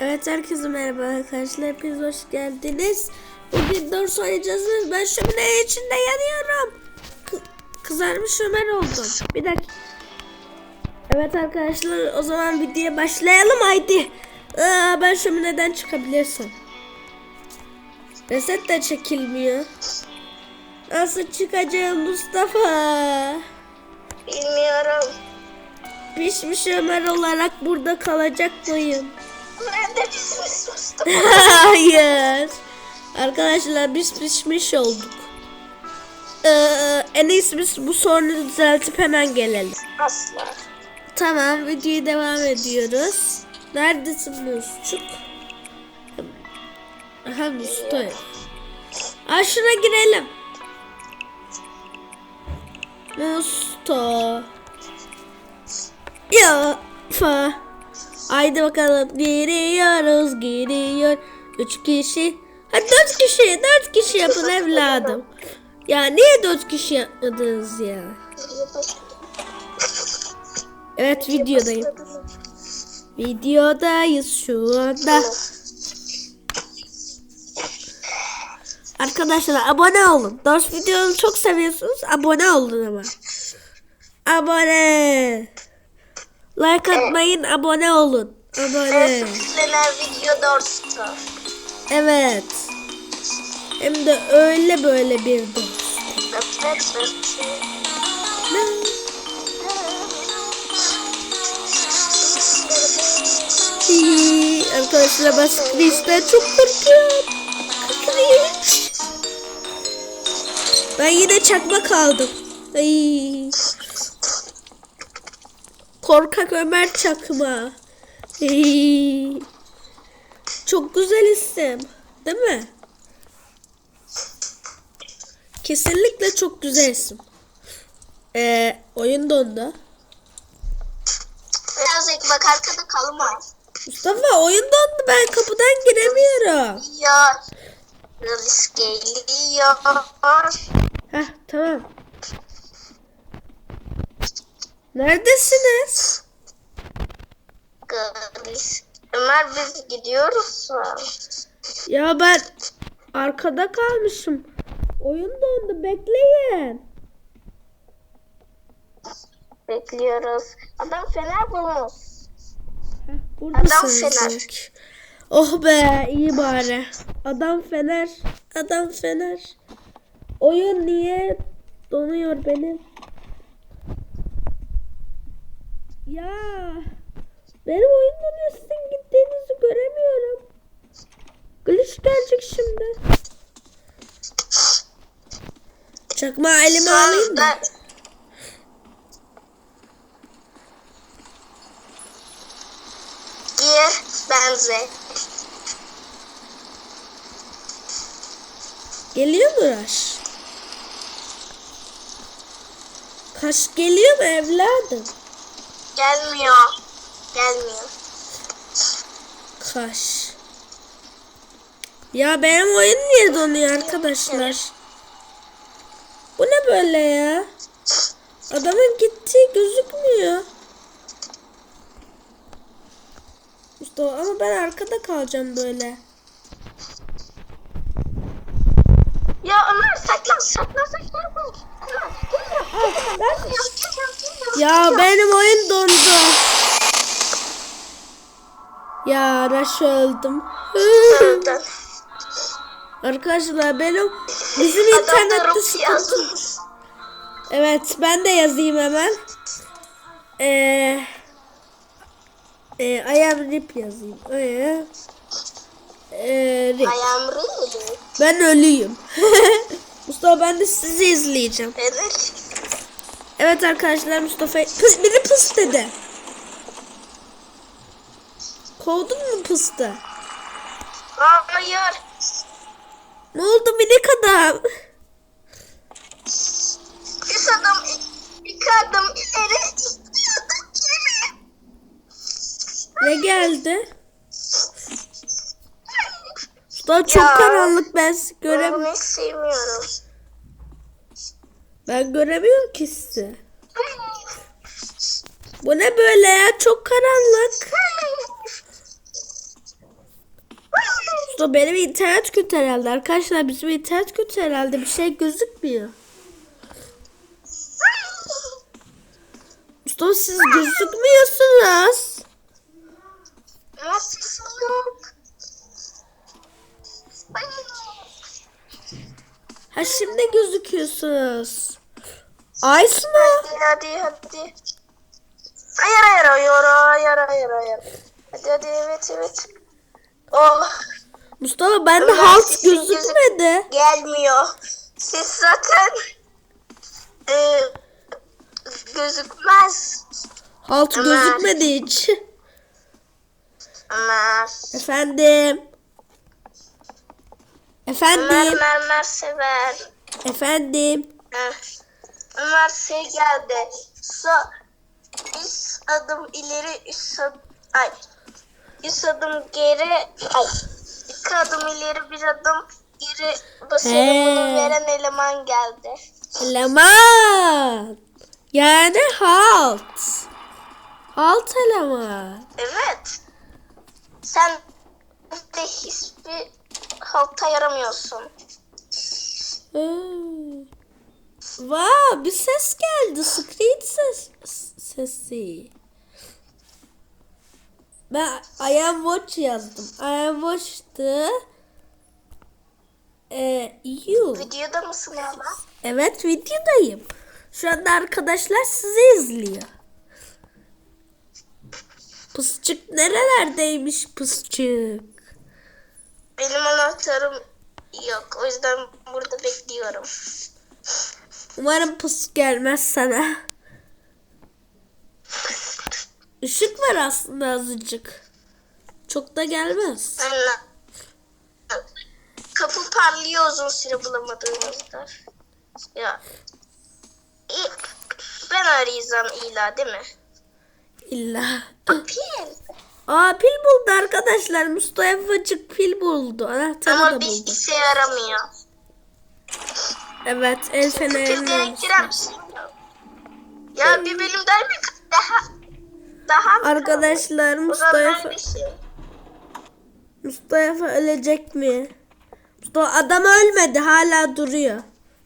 Evet herkese merhaba arkadaşlar. Hepiniz hoş geldiniz. Bugün ders oynayacağız. Ben şömine içinde yanıyorum. Kı- kızarmış Ömer oldum. Bir dakika. Evet arkadaşlar o zaman videoya başlayalım haydi. Aa, ben şömineden çıkabilirsem. Reset de çekilmiyor. Nasıl çıkacağım Mustafa? Bilmiyorum. Pişmiş Ömer olarak burada kalacak mıyım? De pişmiş Mustafa. Hayır. Arkadaşlar biz pişmiş olduk. Ee, en iyisi biz bu sorunu düzeltip hemen gelelim. Asla. Tamam videoya devam ediyoruz. Neredesin Musçuk? Aha Mustafa. Aa şuna girelim. Musto. Ya fa. Haydi bakalım giriyoruz giriyor. Üç kişi. Hadi dört kişi dört kişi yapın evladım. Ya niye dört kişi yapmadınız ya? Evet videodayım. Videodayız şu anda. Arkadaşlar abone olun. Dors videoları çok seviyorsunuz. Abone olun ama. Abone. Like atmayın, abone olun. Abone. Neler video dorstu. Evet. Hem de öyle böyle bir dost. Arkadaşlar ben Screech'ten çok korkuyorum. Screech. Ben yine çakma kaldım. Ay. Korkak Ömer çakma. Ay. Çok güzel isim. Değil mi? Kesinlikle çok güzel isim. Ee, oyun dondu. Biraz ek bak arkada kalma. Mustafa oyun dondu. Ben kapıdan giremiyorum. Ya. Risk geliyor. Heh tamam. Neredesiniz? Risk. Ömer biz gidiyoruz. Ya ben arkada kalmışım. Oyun dondu. Bekleyin. Bekliyoruz. Adam fener bulmuş. Heh, Adam fener. Oh be iyi bari. Adam fener. Adam fener. Oyun niye donuyor benim? Ya benim oyun donuyor sizin gittiğinizi göremiyorum. Glitch gelecek şimdi. Çakma elime alayım da. Gir benze. Geliyor mu Raş? Kaş geliyor mu evladım? Gelmiyor. Gelmiyor. Kaş. Ya benim oyun niye donuyor arkadaşlar? Bu ne böyle ya? Adamın gittiği gözükmüyor. İşte o- ama ben arkada kalacağım böyle. Ya Ömer saklan saklan saklan. Ben- Ya benim oyun dondu. Ya Raş öldüm. Arkadaşlar benim bizim internette sıkıntı. Evet ben de yazayım hemen. Ee, e, I am rip yazayım. Ee, e, rip. I am really. Ben ölüyüm. Mustafa ben de sizi izleyeceğim. Evet. Evet arkadaşlar Mustafa pıs, biri pıs dedi. Kovdun mu pıstı? Hayır. Ne oldu minik adam? Bir adım, iki adım ileri gidiyordum gibi. Ne geldi? Mustafa çok Ya. karanlık ben sizi görem Göremi sevmiyorum. Ben göremiyorum ki sizi. Bu ne böyle ya? Çok karanlık. Mustafa benim internet kötü herhalde. Arkadaşlar bizim internet kötü herhalde. Bir şey gözükmüyor. Mustafa siz gözükmüyorsunuz. Ha şimdi gözüküyorsunuz. Mı? Hadi hadi hadi. Hayır hayır hayır hayır hayır hayır. Hadi hadi evet evet. Oh Mustafa bende Ömer, halt gözükmedi. gelmiyor. Siz zaten e, gözükmez. Halt Ömer. gözükmedi hiç. Ömer. Efendim. Efendim. mermer sever. Efendim. Eh, Ömer şey geldi. Sa üç adım ileri üç adım ay üç adım geri ay iki adım ileri bir adım geri başarı He. bunu veren eleman geldi. Eleman. Yani halt. Halt eleman. Evet. Sen de hiçbir halta yaramıyorsun. Hmm. Wow, bir ses geldi. Screen ses sesi. Ben I am watch yazdım. I am watch'tı. Ee, you. Videoda mısın hala? Evet videodayım. Şu anda arkadaşlar sizi izliyor. Pısçık nerelerdeymiş pısçık? Benim anahtarım yok. O yüzden burada bekliyorum. Umarım pıs gelmez sana. Işık var aslında azıcık. Çok da gelmez. Aynen. Kapı parlıyor uzun süre bulamadığımızda. Ya. Ben arayacağım illa değil mi? İlla. Pil. Aa pil buldu arkadaşlar. Mustafa'cık pil buldu. Anahtarı Ama da bir buldu. işe yaramıyor. Evet el fenerini yok. Ya bir bölüm daha mı? Daha. Daha mı? Arkadaşlar Mustafa şey. Mustafa ölecek mi? Mustafa adam ölmedi hala duruyor.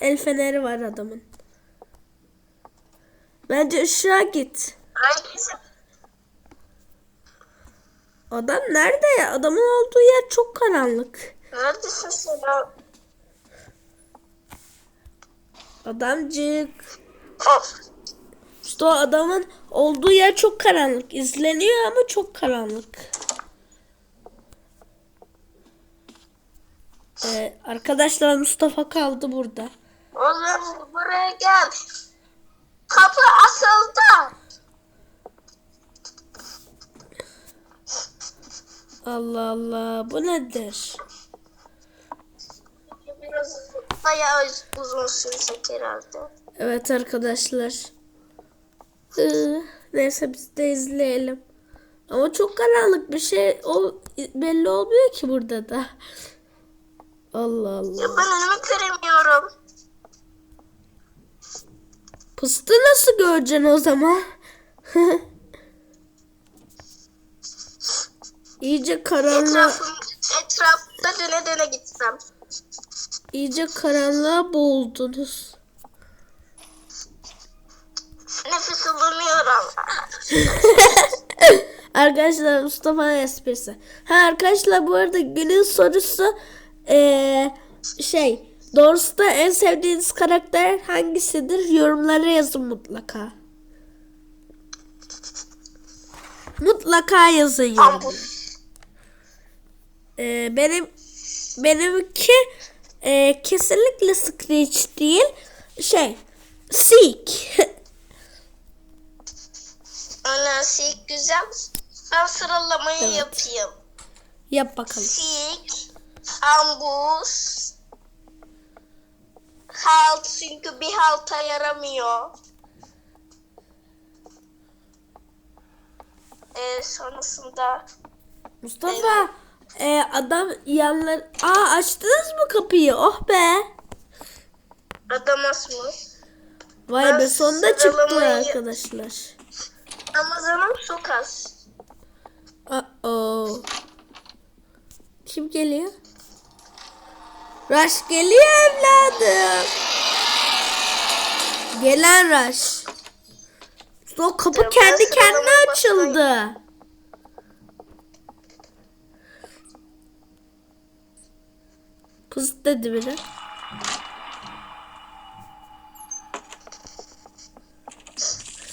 El feneri var adamın. Bence ışığa git. Hangisi? Adam nerede ya? Adamın olduğu yer çok karanlık. Neredesin sen? ya? Adamcık. O adamın olduğu yer çok karanlık. İzleniyor ama çok karanlık. Ee, arkadaşlar Mustafa kaldı burada. Oğlum buraya gel. Kapı asıldı. Allah Allah bu nedir? Biraz bayağı uzun sürecek herhalde. Evet arkadaşlar. Ee, neyse biz de izleyelim. Ama çok karanlık bir şey ol, belli olmuyor ki burada da. Allah Ya Allah. ben önümü göremiyorum. Pıstı nasıl göreceksin o zaman? İyice karanlığa, Etrafım, etrafta döne döne gitsem. İyice karanlığa boğuldunuz. Nefes alamıyorum. Arkadaşlar Mustafa esprisi. Ha arkadaşlar bu arada günün sorusu eee, şey doğrusu da en sevdiğiniz karakter hangisidir? Yorumlara yazın mutlaka. Mutlaka yazın. Ambus. Ee, benim benimki e, kesinlikle Screech değil. Şey Seek. Ana Sik güzel. Ben sıralamayı Evet. yapayım. Yap bakalım. Sik, Ambus, Halt çünkü bir halta yaramıyor. Ee, sonrasında Mustafa e, adam yanlar... Aa açtınız mı kapıyı? Oh be. Adamasmus. Vay be Ben sonunda çıktı arkadaşlar. Amazon'un çok az. Uh oh. Kim geliyor? Rush geliyor evladım. Gelen Rush. O kapı Ya, kendi kendine açıldı. Pıs dedi biri.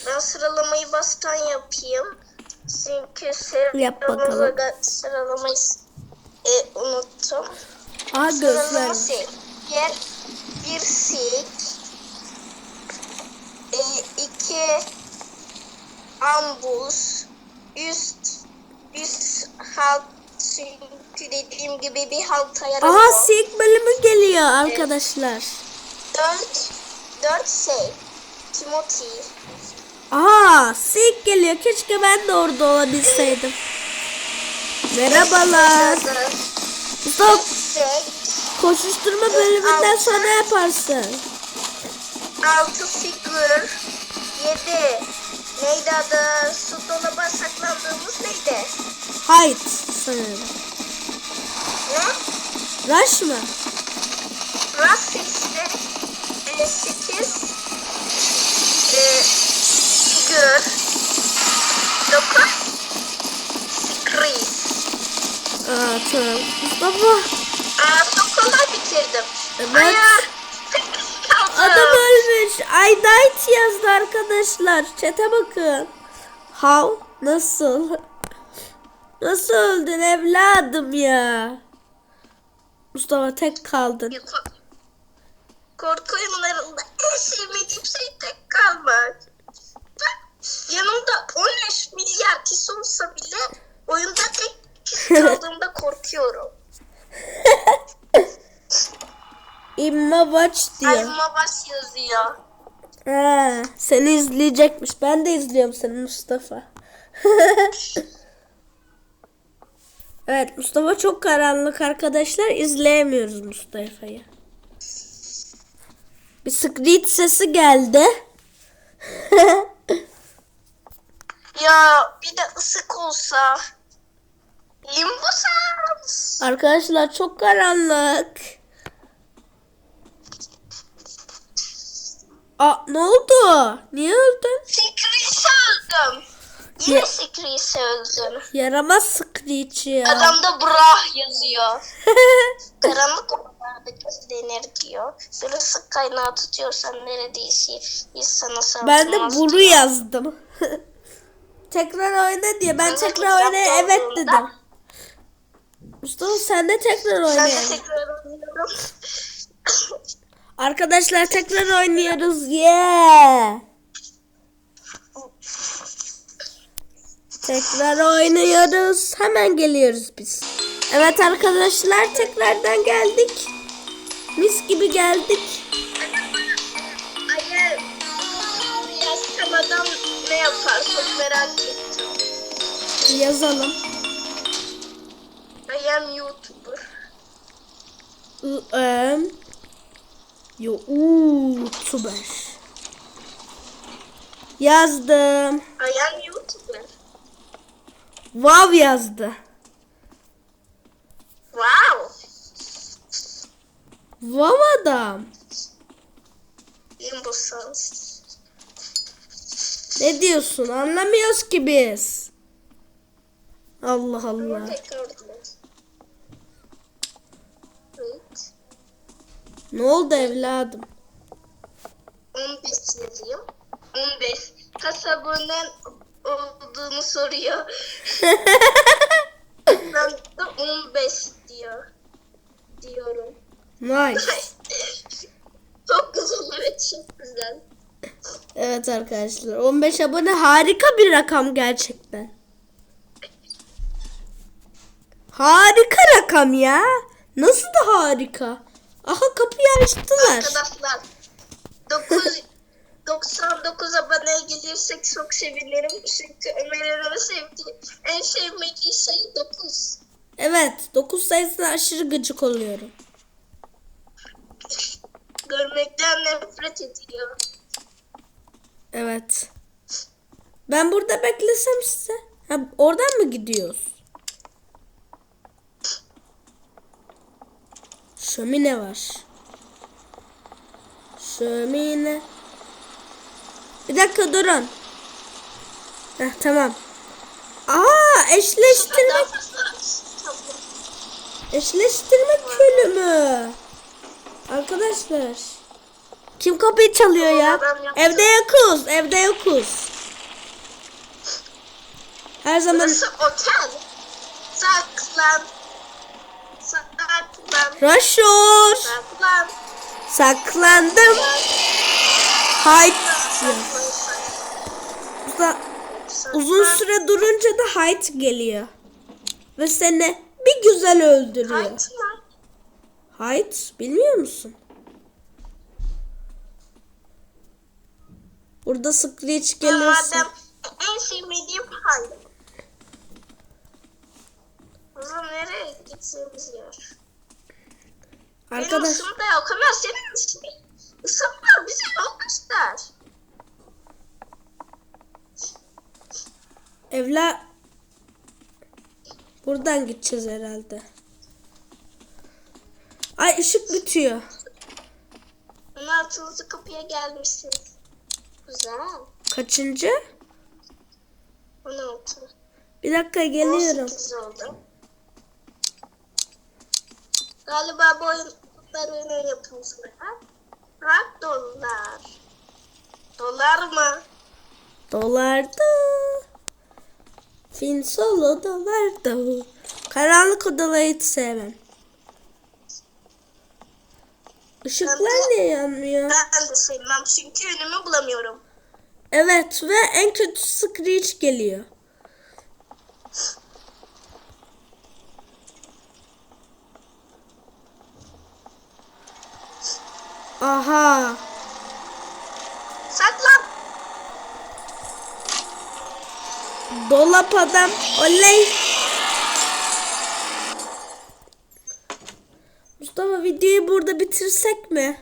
Ben sıralamayı baştan yapayım. Çünkü Yap bakalım. sıralamada sıralamayı e, unuttum. Aa gözler. Şey. Yer bir sik. E, iki ambus. Üst üst halt çünkü dediğim gibi bir halt ayarı Aha silk bölümü geliyor arkadaşlar. Dört, dört şey. Timothy. Aha silk geliyor. Keşke ben de orada olabilseydim. Merhabalar. Stop. Şey, Koşuşturma bölümünden sonra yaparsın. altı figür. Yedi. Neydi adı? Su dolaba saklandığımız neydi? Height sanırım. Ne? Rush mı? Rast işte. E, sekiz. E, figür. Dokuz. Secret. Aa tamam. Mustafa. Aa, çok kolay bitirdim. Evet. Hayır. Adam ölmüş. I died yazdı arkadaşlar. Çete bakın. How? Nasıl? Nasıl öldün evladım ya? Mustafa tek kaldın. Ko- Korku oyunlarında en sevmediğim şey tek kalmak. Ben yanımda 15 milyar kişi olsa bile oyunda tek kişi kaldığımda korkuyorum. Imma watch diyor. Ayıma baş yazıyor. Ha, seni izleyecekmiş. Ben de izliyorum seni Mustafa. evet Mustafa çok karanlık arkadaşlar. İzleyemiyoruz Mustafa'yı. Bir screech sesi geldi. Ya bir de ısık olsa. Limbo Sans. arkadaşlar çok karanlık. Aa ne oldu? Niye öldün? Secret'i öldüm. Yine Ya- Secret'i öldüm. Yaramaz screech ya. Adamda brah yazıyor. Karanlık odalarda gözlenir diyor. Böyle sık kaynağı tutuyorsan neredeyse sana Ben de bunu diyor. yazdım. tekrar oyna diye. Ben de tekrar oyna evet dedim. Mustafa sen de tekrar Ben de oynayalım. tekrar oynuyorum. Arkadaşlar tekrar oynuyoruz. Yeah. Tekrar oynuyoruz. Hemen geliyoruz biz. Evet arkadaşlar tekrardan geldik. Mis gibi geldik. Eğer yazsam adam ne yapar çok merak ettim. Yazalım. I am YouTuber. I am YouTuber. Yazdım. I am YouTuber. Wow yazdı. Wow. Wow adam. Limbo Sans. Ne diyorsun? Anlamıyoruz ki biz. Allah Allah. Evet. Ne oldu evladım? 15 yazayım. 15. Kaç olduğunu soruyor. Ben de 15 diyor. Diyorum. Nice. çok güzel evet çok güzel. Evet arkadaşlar 15 abone harika bir rakam gerçekten. Harika rakam ya. Nasıl da harika. Aha kapıyı açtılar. Arkadaşlar 9 99 aboneye gelirsek çok sevinirim. Çünkü Ömer'in sevdiği, en sevmediği sayı 9. Evet 9 sayısına aşırı gıcık oluyorum. Görmekten nefret ediyor. Evet. Ben burada beklesem size. Ha, oradan mı gidiyoruz? Şömine var. Şömine. Bir dakika durun. Heh, tamam. Aa eşleştirme eşleştirme külü mü? Arkadaşlar. Kim kapıyı çalıyor ya? Evde yokuz. Evde yokuz. Her zaman Burası otel. Saklan. Saklan. Saklan. Saklandım. Hayt. Uza- Uzun süre durunca da Hayt geliyor. Ve seni bir güzel öldürüyor. Hayt mı? Hayt bilmiyor musun? Burada Screech gelirse. Madem en sevmediğim hayt. Nereye gitsemiz yer? Benim Arkadaş ısım da yok ama senin. Isım var bize yol göster. Evler buradan gideceğiz herhalde. Ay ışık bitiyor. 16. kapıya gelmişsiniz. Güzel. Kaçıncı? 16. Bir dakika geliyorum. 18 oldu. Galiba bu oyunlar oyunun yapımcıları. Bırak dolar. Dolar mı? Dolardı. Fin solo dolardı. Karanlık odaları hiç sevmem. Işıklar niye yanmıyor? Ben de sevmem çünkü önümü bulamıyorum. Evet ve en kötü Screech geliyor. Aha. Saklan. Dolap adam. Oley. Mustafa videoyu burada bitirsek mi?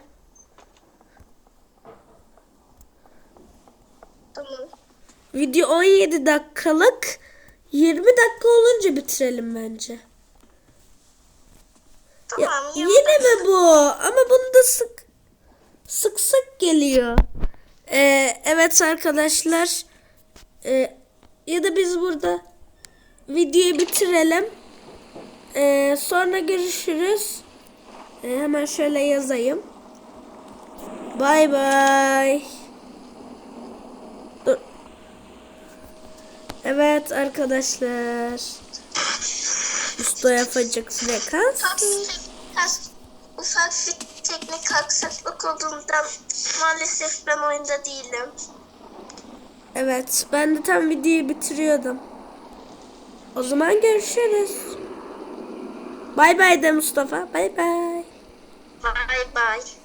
Tamam. Video 17 dakikalık. 20 dakika olunca bitirelim bence. Ya, Tamam. yine mi bu? Ama bunda sık sık sık geliyor. Ee, evet arkadaşlar. Ee, ya da biz burada videoyu bitirelim. Ee, sonra görüşürüz. Ee, hemen şöyle yazayım. Bay bay. Dur. Evet arkadaşlar. Usta yapacak frekans. Ufak bir, teknik aksaklık olduğundan maalesef ben oyunda değilim. Evet, ben de tam videoyu bitiriyordum. O zaman görüşürüz. Bay bay de Mustafa. Bay bay. Bye bye.